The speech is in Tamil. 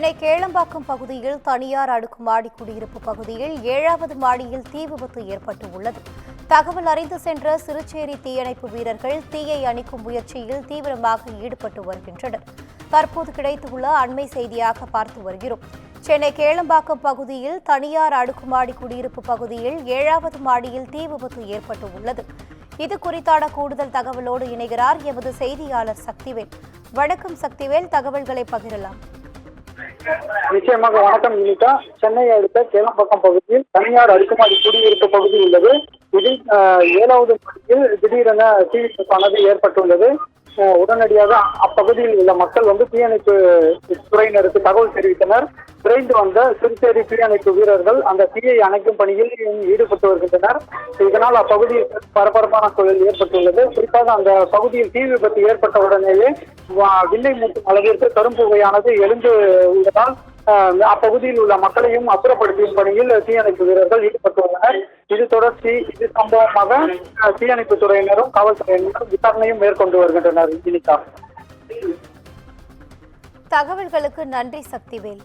சென்னை கேளம்பாக்கம் பகுதியில் தனியார் அடுக்குமாடி குடியிருப்பு பகுதியில் ஏழாவது மாடியில் தீ விபத்து ஏற்பட்டு உள்ளது தகவல் அறிந்து சென்ற சிறுச்சேரி தீயணைப்பு வீரர்கள் தீயை அணிக்கும் முயற்சியில் தீவிரமாக ஈடுபட்டு வருகின்றனர். தற்போது கிடைத்துள்ள அண்மை செய்தியாக பார்த்து வருகிறோம். சென்னை கேளம்பாக்கம் பகுதியில் தனியார் அடுக்குமாடி குடியிருப்பு பகுதியில் ஏழாவது மாடியில் தீ விபத்து ஏற்பட்டு உள்ளது இது குறித்தான கூடுதல் தகவலோடு இணைகிறார் எமது செய்தியாளர் சக்திவேல். வணக்கம் சக்திவேல் தகவல்களை பகிரலாம். நிச்சயமாக வணக்கம் இனிதா சென்னை அடுத்த கேளம்பாக்கம் பகுதியில் தனியார் அடுக்குமாடி குடியிருப்பு பகுதி உள்ளது. இதில் அஹ், ஏழாவது மாடியில் திடீரென தீ விபத்தானது ஏற்பட்டுள்ளது. உடனடியாக அப்பகுதியில் உள்ள மக்கள் வந்து தீயணைப்பு துறையினருக்கு தகவல் தெரிவித்தனர். விரைந்து வந்த சிறுசேரி தீயணைப்பு வீரர்கள் அந்த தீயை அணைக்கும் பணியில் ஈடுபட்டு வருகின்றனர் இதனால் அப்பகுதியில் பரபரப்பான சூழல் ஏற்பட்டுள்ளது. குறிப்பாக அந்த பகுதியில் தீ விபத்து ஏற்பட்ட உடனேயே வில்லை மூட்டும் அளவிற்கு கரும்புகையானது எழுந்து உள்ளதால் அப்பகுதியில் உள்ள மக்களையும் அப்புறப்படுத்தும் பணியில் தீயணைப்பு வீரர்கள் ஈடுபட்டுள்ளனர் இது தொடர்ச்சி இது சம்பவமாக தீயணைப்பு துறையினரும் காவல்துறையினரும் விசாரணையும் மேற்கொண்டு வருகின்றனர். இனிதா. தகவல்களுக்கு நன்றி சக்திவேல்.